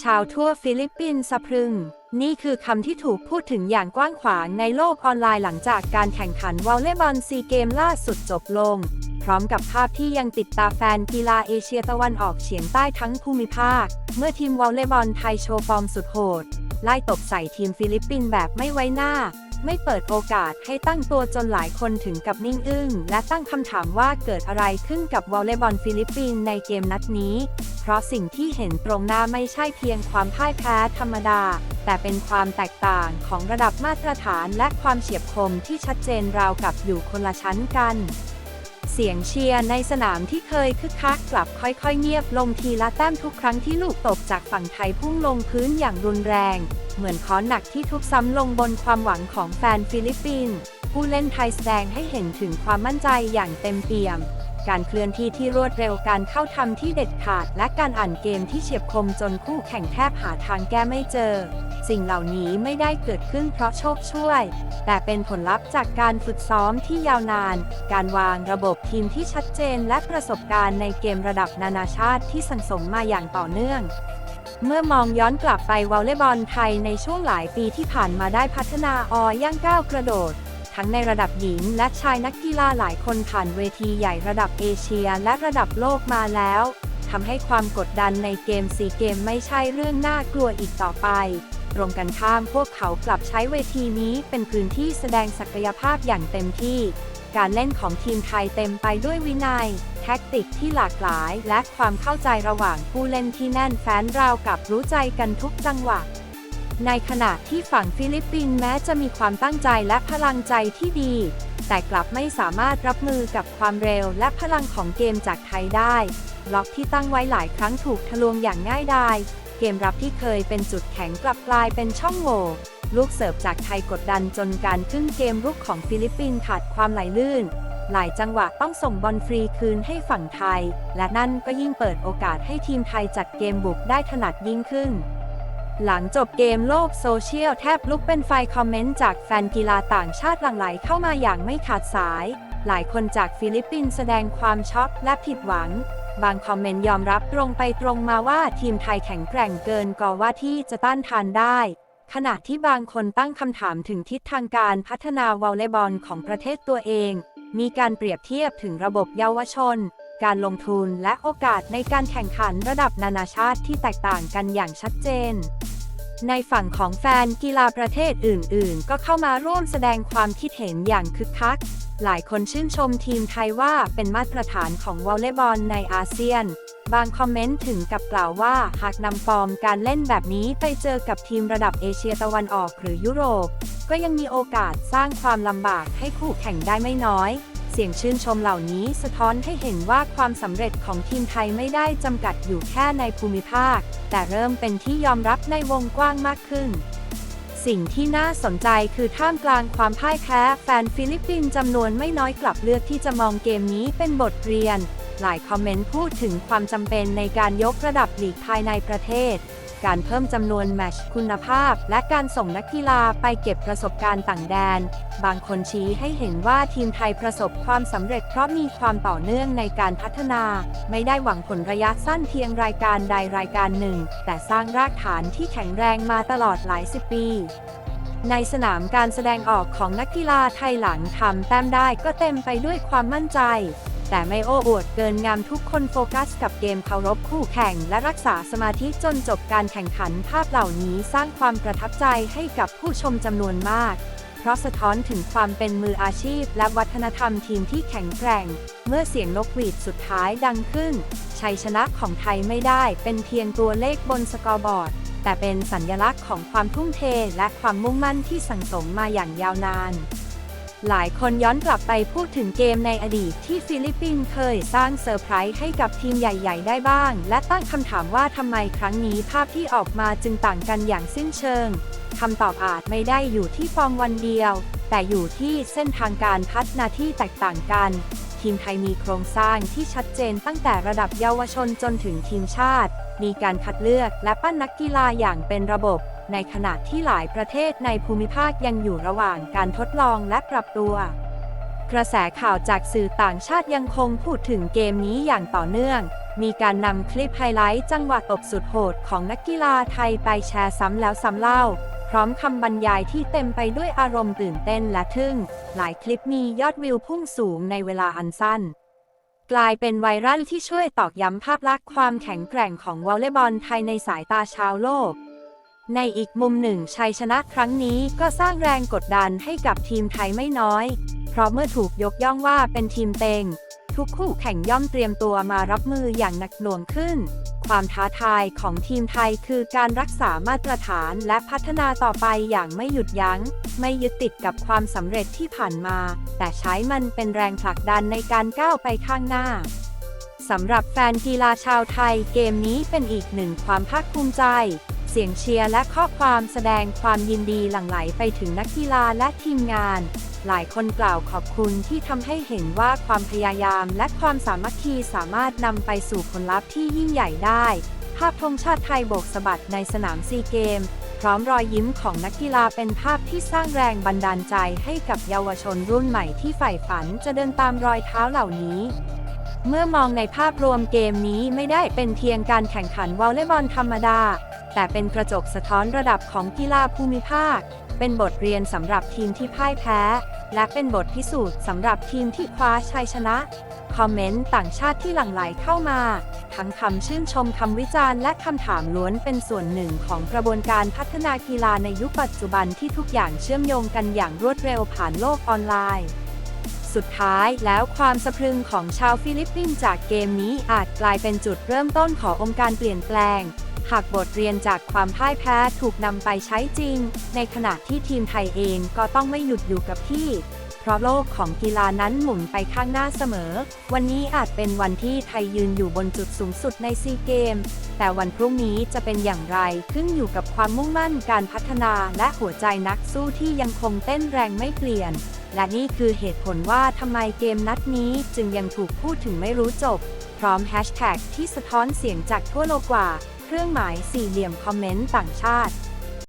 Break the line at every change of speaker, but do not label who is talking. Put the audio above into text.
ชาวทั่วฟิลิปปินส์สะพรึง นี่คือคำที่ถูกพูดถึงอย่างกว้างขวางในโลกออนไลน์หลังจากการแข่งขันวอลเลย์บอลซีเกมล่าสุดจบลง พร้อมกับภาพที่ยังติดตาแฟนกีฬาเอเชียตะวันออกเฉียงใต้ทั้งภูมิภาค เมื่อทีมวอลเลย์บอลไทยโชว์ฟอร์มสุดโหด ไล่ตบใส่ทีมฟิลิปปินส์แบบไม่ไว้หน้า ไม่เปิดโอกาสให้ตั้งตัวจนหลายคนถึงกับนิ่งอึ้งและตั้งคำถามว่าเกิดอะไรขึ้นกับวอลเลย์บอลฟิลิปปินส์ในเกมนัดนี้ เพราะสิ่งที่เห็นตรงหน้าไม่ใช่เพียงความพ่ายแพ้ธรรมดา แต่เป็นความแตกต่างของระดับมาตรฐานและความเฉียบคมที่ชัดเจนราวกับอยู่คนละชั้นกัน เสียงเชียร์ในสนามที่เคยคึกคักกลับค่อยๆ เงียบลงทีละแต้มทุกครั้งที่ลูกตกจากฝั่งไทยพุ่งลงพื้นอย่างรุนแรง เหมือนค้อนหนักที่ทุบซ้ำลงบนความหวังของแฟนฟิลิปปินส์ผู้เล่นไทยแสดงให้เห็นถึงความมั่นใจอย่างเต็มเปี่ยม การเคลื่อนที่ที่รวดเร็วการเข้าทำที่เด็ดขาด และการอ่านเกมที่เฉียบคมจนคู่แข่งแทบหาทางแก้ไม่เจอ สิ่งเหล่านี้ไม่ได้เกิดขึ้นเพราะโชคช่วย แต่เป็นผลลัพธ์จากการฝึกซ้อมที่ยาวนาน การวางระบบทีมที่ชัดเจน และประสบการณ์ในเกมระดับนานาชาติที่สังสมมาอย่างต่อเนื่องเมื่อมองย้อนกลับไปวอลเลย์บอลไทยในช่วงหลายปีที่ผ่านมาได้พัฒนาอย่างก้าวกระโดด ทั้งในระดับหญิงและชายนักกีฬาหลายคนผ่านเวทีใหญ่ระดับเอเชียและระดับโลกมาแล้วทำให้ความกดดันในเกมซีเกมไม่ใช่เรื่องน่ากลัวอีกต่อไปตรงกันข้ามพวกเขากลับใช้เวทีนี้เป็นพื้นที่แสดงศักยภาพอย่างเต็มที่ การเล่นของทีมไทยเต็มไปด้วยวินัย แท็กติกที่หลากหลาย และความเข้าใจระหว่างผู้เล่นที่แน่นแฟ้นราวกับรู้ใจกันทุกจังหวะ ในขณะที่ฝั่งฟิลิปปินส์แม้จะมีความตั้งใจและพลังใจที่ดี แต่กลับไม่สามารถรับมือกับความเร็วและพลังของเกมจากไทยได้ บล็อกที่ตั้งไว้หลายครั้งถูกทะลวงอย่างง่ายดาย เกมรับที่เคยเป็นจุดแข็งกลับกลายเป็นช่องโหว่ลูกเสิร์ฟจากไทยกดดันจนการขึ้นเกมรุกของฟิลิปปินส์ขาดความไหลลื่น หลายจังหวะต้องส่งบอลฟรีคืนให้ฝั่งไทย และนั่นก็ยิ่งเปิดโอกาสให้ทีมไทยจัดเกมบุกได้ถนัดยิ่งขึ้น หลังจบเกมโลกโซเชียลแทบลุกเป็นไฟคอมเมนต์จากแฟนกีฬาต่างชาติหลั่งไหลเข้ามาอย่างไม่ขาดสาย หลายคนจากฟิลิปปินส์แสดงความช็อกและผิดหวัง บางคอมเมนต์ยอมรับตรงไปตรงมาว่าทีมไทยแข็งแกร่งเกินกว่าที่จะต้านทานได้ ขณะที่บางคนตั้งคำถามถึงทิศทางการพัฒนาวอลเลย์บอลของประเทศตัวเอง มีการเปรียบเทียบถึงระบบเยาวชน การลงทุนและโอกาสในการแข่งขันระดับนานาชาติที่แตกต่างกันอย่างชัดเจน ในฝั่งของแฟนกีฬาประเทศอื่น ๆ ก็เข้ามาร่วมแสดงความคิดเห็นอย่างคึกคัก หลายคนชื่นชมทีมไทยว่าเป็นมาตรฐานของวอลเลย์บอลในอาเซียน บางคอมเมนต์ถึงกับกล่าวว่าหากนำฟอร์มการเล่นแบบนี้ไปเจอกับทีมระดับเอเชียตะวันออกหรือยุโรป ก็ยังมีโอกาสสร้างความลำบากให้คู่แข่งได้ไม่น้อย เสียงชื่นชมเหล่านี้สะท้อนให้เห็นว่าความสำเร็จของทีมไทยไม่ได้จำกัดอยู่แค่ในภูมิภาค แต่เริ่มเป็นที่ยอมรับในวงกว้างมากขึ้น สิ่งที่น่าสนใจคือท่ามกลางความพ่ายแพ้ แฟนฟิลิปปินส์จำนวนไม่น้อยกลับเลือกที่จะมองเกมนี้เป็นบทเรียน หลายคอมเมนต์พูดถึงความจำเป็นในการยกระดับลีกภายในประเทศ การเพิ่มจำนวนแมชคุณภาพ และการส่งนักกีฬาไปเก็บประสบการณ์ต่างแดน บางคนชี้ให้เห็นว่าทีมไทยประสบความสำเร็จเพราะมีความต่อเนื่องในการพัฒนา ไม่ได้หวังผลระยะสั้นเพียงรายการใดรายการหนึ่ง แต่สร้างรากฐานที่แข็งแรงมาตลอดหลายสิบปีในสนามการแสดงออกของนักกีฬาไทยหลังทำแต้มได้ก็เต็มไปด้วยความมั่นใจ แต่ไม่โอ้อวดเกินงามทุกคนโฟกัสกับเกมเคารพคู่แข่งและรักษาสมาธิจนจบการแข่งขันภาพเหล่านี้สร้างความประทับใจให้กับผู้ชมจำนวนมากเพราะสะท้อนถึงความเป็นมืออาชีพ และวัฒนธรรมทีมที่แข็งแกร่ง เมื่อเสียงนกหวีดสุดท้ายดังขึ้น ชัยชนะของไทยไม่ได้เป็นเพียงตัวเลขบนสกอร์บอร์ด แต่เป็นสัญลักษณ์ของความทุ่มเทและความมุ่งมั่นที่สั่งสมมาอย่างยาวนาน หลายคนย้อนกลับไปพูดถึงเกมในอดีตที่ฟิลิปปินส์เคยสร้างเซอร์ไพรส์ให้กับทีมใหญ่ ๆ ได้บ้าง และตั้งคำถามว่าทำไมครั้งนี้ภาพที่ออกมาจึงต่างกันอย่างสิ้นเชิงคำตอบอาจไม่ได้อยู่ที่ฟอร์มวันเดียว แต่อยู่ที่เส้นทางการพัฒนาที่แตกต่างกัน ทีมไทยมีโครงสร้างที่ชัดเจนตั้งแต่ระดับเยาวชนจนถึงทีมชาติ มีการคัดเลือกและปั้นนักกีฬาอย่างเป็นระบบ ในขณะที่หลายประเทศในภูมิภาคยังอยู่ระหว่างการทดลองและปรับตัว กระแสข่าวจากสื่อต่างชาติยังคงพูดถึงเกมนี้อย่างต่อเนื่อง มีการนำคลิปไฮไลท์จังหวะตบสุดโหดของนักกีฬาไทยไปแชร์ซ้ำแล้วซ้ำเล่าพร้อมคำบรรยายที่เต็มไปด้วยอารมณ์ตื่นเต้นและทึ่ง หลายคลิปมียอดวิวพุ่งสูงในเวลาอันสั้น กลายเป็นไวรัลที่ช่วยตอกย้ำภาพลักษณ์ความแข็งแกร่งของวอลเลย์บอลไทยในสายตาชาวโลก ในอีกมุมหนึ่งชัยชนะครั้งนี้ก็สร้างแรงกดดันให้กับทีมไทยไม่น้อย เพราะเมื่อถูกยกย่องว่าเป็นทีมเต็ง ทุกคู่แข่งย่อมเตรียมตัวมารับมืออย่างหนักหน่วงขึ้น ความท้าทายของทีมไทยคือการรักษามาตรฐานและพัฒนาต่อไปอย่างไม่หยุดยัง้ง ไม่ยึดติดกับความสำเร็จที่ผ่านมา แต่ใช้มันเป็นแรงผลักดันในการก้าวไปข้างหน้าสำหรับแฟนกีฬาชาวไทยเกมนี้เป็นอีกหนึ่งความภาคภูมิใจ เสียงเชียร์และข้อความแสดงความยินดีหลั่งไหลไปถึงนักกีฬาและทีมงาน หลายคนกล่าวขอบคุณที่ทำให้เห็นว่าความพยายามและความสามัคคีสามารถนำไปสู่ผลลัพธ์ที่ยิ่งใหญ่ได้ ภาพธงชาติไทยโบกสะบัดในสนามซีเกม พร้อมรอยยิ้มของนักกีฬาเป็นภาพที่สร้างแรงบันดาลใจให้กับเยาวชนรุ่นใหม่ที่ใฝ่ฝันจะเดินตามรอยเท้าเหล่านี้เมื่อมองในภาพรวมเกมนี้ไม่ได้เป็นเพียงการแข่งขันวอลเลย์บอลธรรมดา แต่เป็นกระจกสะท้อนระดับของกีฬาภูมิภาค เป็นบทเรียนสำหรับทีมที่พ่ายแพ้ และเป็นบทพิสูจน์สำหรับทีมที่คว้าชัยชนะ คอมเมนต์ต่างชาติที่หลั่งไหลเข้ามา ทั้งคำชื่นชมคำวิจารณ์และคำถามล้วนเป็นส่วนหนึ่งของกระบวนการพัฒนากีฬาในยุคปัจจุบันที่ทุกอย่างเชื่อมโยงกันอย่างรวดเร็วผ่านโลกออนไลน์สุดท้ายแล้วความสะพรึงของชาวฟิลิปปินส์จากเกมนี้อาจกลายเป็นจุดเริ่มต้นขององค์การเปลี่ยนแปลง หากบทเรียนจากความพ่ายแพ้ถูกนำไปใช้จริง ในขณะที่ทีมไทยเองก็ต้องไม่หยุดอยู่กับที่ เพราะโลกของกีฬานั้นหมุนไปข้างหน้าเสมอ วันนี้อาจเป็นวันที่ไทยยืนอยู่บนจุดสูงสุดในซีเกม แต่วันพรุ่งนี้จะเป็นอย่างไรขึ้นอยู่กับความมุ่งมั่นการพัฒนาและหัวใจนักสู้ที่ยังคงเต้นแรงไม่เปลี่ยน และนี่คือเหตุผลว่าทำไมเกมนัดนี้จึงยังถูกพูดถึงไม่รู้จบ พร้อมแฮชแท็กที่สะท้อนเสียงจากทั่วโลกกว่า รื่องหมายสี่เหลี่ยมคอมเมนต์ต่างชาติ